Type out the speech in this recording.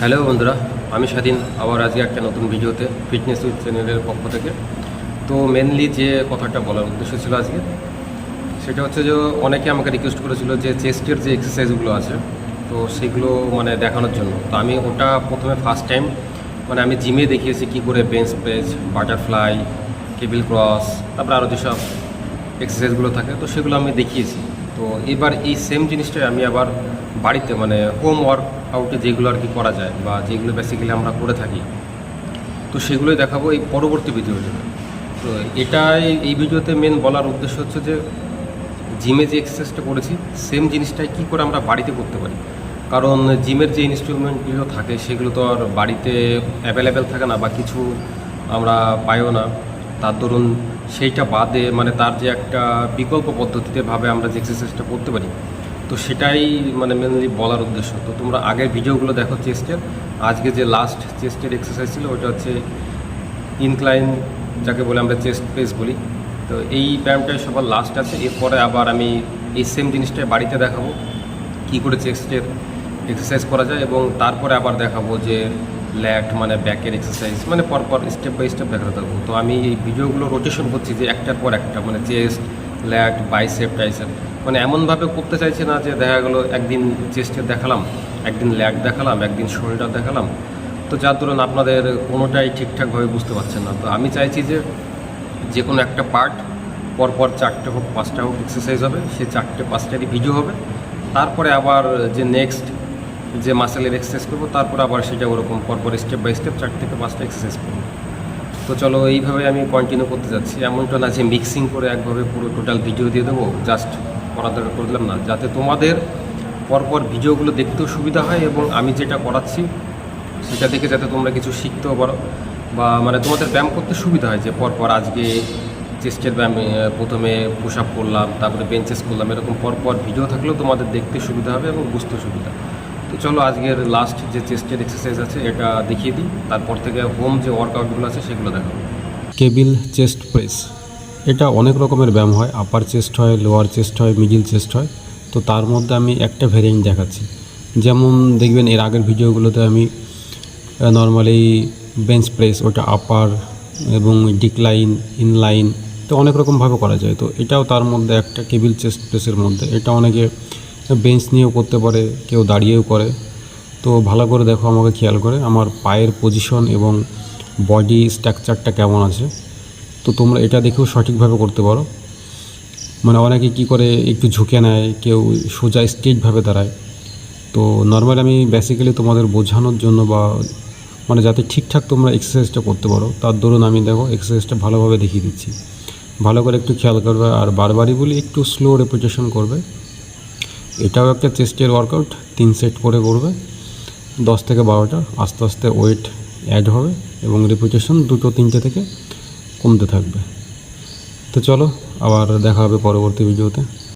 Hello বন্ধুরা, আমি স্বাধীন। আবার আজকে একটা নতুন ভিডিওতে ফিটনেস উইথ চ্যানেলের পক্ষ থেকে। তো মেনলি যে কথাটা বলার উদ্দেশ্য ছিল আজকে, সেটা হচ্ছে যে অনেকে আমাকে রিকোয়েস্ট করেছিল যে চেস্টের যে এক্সারসাইজগুলো আছে, তো সেগুলো মানে দেখানোর জন্য। তো আমি ওটা প্রথমে ফার্স্ট টাইম মানে আমি জিমে দেখিয়েছি কী করে bench press butterfly cable cross তারপরে আরও যেসব এক্সারসাইজগুলো থাকে, তো সেগুলো আমি দেখিয়েছি। তো এবার এই সেম জিনিসটাই আমি আবার বাড়িতে মানে হোম ওয়ার্ক আউটে যেগুলো আর কি করা যায় বা যেগুলো বেসিক্যালি আমরা করে থাকি, তো সেগুলোই দেখাবো এই পরবর্তী ভিডিওতে তো এটাই, এই ভিডিওতে মেন বলার উদ্দেশ্য হচ্ছে যে জিমে যে এক্সারসাইজটা করেছি সেম জিনিসটাই কী করে আমরা বাড়িতে করতে পারি? কারণ জিমের যে ইনস্ট্রুমেন্টগুলো থাকে, সেগুলো তো আর বাড়িতে অ্যাভেলেবেল থাকে না বা কিছু আমরা পাইও না। তার দরুন সেইটা বাদে মানে তার যে একটা বিকল্প পদ্ধতিতে ভাবে আমরা যে এক্সারসাইজটা করতে পারি, তো সেটাই মানে মেনলি বলার উদ্দেশ্য। তো তোমরা আগের ভিডিওগুলো দেখো চেস্টের আজকে যে লাস্ট চেস্টের এক্সারসাইজ ছিল ওটা হচ্ছে ইনক্লাইন যাকে বলে আমরা চেস্ট প্রেস বলি। তো এই ব্যায়ামটাই সবার লাস্ট আছে। এরপরে আবার আমি এই সেম জিনিসটাই বাড়িতে দেখাবো, কী করে চেস্টের এক্সারসাইজ করা যায় এবং তারপরে আবার দেখাবো যে ল্যাট মানে ব্যাকের এক্সারসাইজ মানে পরপর স্টেপ বাই স্টেপ দেখাতে থাকব। তো আমি এই ভিডিওগুলো রোটেশন করছি যে একটার পর একটা মানে চেস্ট ল্যাট বাইসেপ টাইসেপ মানে এমনভাবে করতে চাইছে না যে দেখা গেলো একদিন চেস্টে দেখালাম, একদিন ল্যাট দেখালাম, একদিন শোল্ডার দেখালাম। তো যার দরুন আপনাদের কোনোটাই ঠিকঠাকভাবে বুঝতে পারছেন না। তো আমি চাইছি যে যে কোনো একটা পার্ট পরপর চারটে হোক, পাঁচটা হোক এক্সারসাইজ হবে, সে চারটে, পাঁচটারই ভিডিও হবে। তারপরে আবার যে নেক্সট যে মাসেলের এক্সারসাইজ করব, তারপর আবার সেটা ওরকম পরপর স্টেপ বাই স্টেপ চার থেকে পাঁচটা এক্সারসাইজ করব। তো চলো, এইভাবে আমি কন্টিনিউ করতে যাচ্ছি। এমনটা না যে মিক্সিং করে একভাবে পুরো টোটাল ভিডিও দিয়ে দেবো জাস্ট করার দরকার করলাম না। যাতে তোমাদের পরপর ভিডিওগুলো দেখতেও সুবিধা হয় এবং আমি যেটা করাচ্ছি, সেটা দেখে যাতে তোমরা কিছু শিখতেও পারো। বা মানে তোমাদের ব্যায়াম করতে সুবিধা হয় যে পরপর আজকে চেস্টের ব্যায়াম প্রথমে পুশ আপ করলাম, তারপরে বেঞ্চেস করলাম, এরকম পরপর ভিডিও থাকলেও তোমাদের দেখতে সুবিধা হবে এবং বুঝতে সুবিধা। তো চলো আজকের লাস্ট যে চেস্টের এক্সারসাইজ আছে, এটা দেখিয়ে দিই। তারপর থেকে হোম যে ওয়ার্কআউটগুলো আছে, সেগুলো দেখাবো। Cable chest press. এটা অনেক রকমের ব্যায়াম হয়। আপার চেস্ট হয় লোয়ার চেস্ট হয় মিডিল চেস্ট হয়। তো তার মধ্যে আমি একটা ভ্যারিয়েন্ট দেখাচ্ছি। যেমন দেখবেন, এর আগের ভিডিওগুলোতে আমি নর্মালি বেঞ্চ প্রেস ওটা আপার এবং ডিক্লাইন ইনলাইন তো অনেক রকমভাবে করা যায়। তো এটাও তার মধ্যে একটা কেবিল চেস্ট প্রেসের মধ্যে। এটা অনেকে বেঞ্চ নিয়েও করতে পারে, কেউ দাঁড়িয়েও করে। তো ভালো করে দেখো আমাকে খেয়াল করে আমার পায়ের পজিশন এবং বডি স্ট্রাকচারটা কেমন আছে। তো তোমরা এটা দেখেও সঠিকভাবে করতে পারো। মানে অনেকে কি করে, একটু ঝুঁকে নেয়, কেউ সোজা স্ট্রেটভাবে দাঁড়ায়। তো নর্মাল আমি বেসিক্যালি তোমাদের বোঝানোর জন্য বা মানে যাতে ঠিকঠাক তোমরা এক্সারসাইজটা করতে পারো, তার দরুন আমি দেখো এক্সারসাইজটা ভালোভাবে দেখিয়ে দিচ্ছি। ভালো করে একটু খেয়াল করবে আর বারবারই বলি, একটু স্লো রেপুটেশন করবে। এটাও একটা চেস্টের ওয়ার্কআউট তিন সেট করে করবে। দশ থেকে বারোটা, আস্তে আস্তে ওয়েট অ্যাড হবে এবং রিপিটেশন দুটো, তিনটে থেকে কমতে থাকবে। তো চলো, আবার দেখা হবে পরবর্তী ভিডিওতে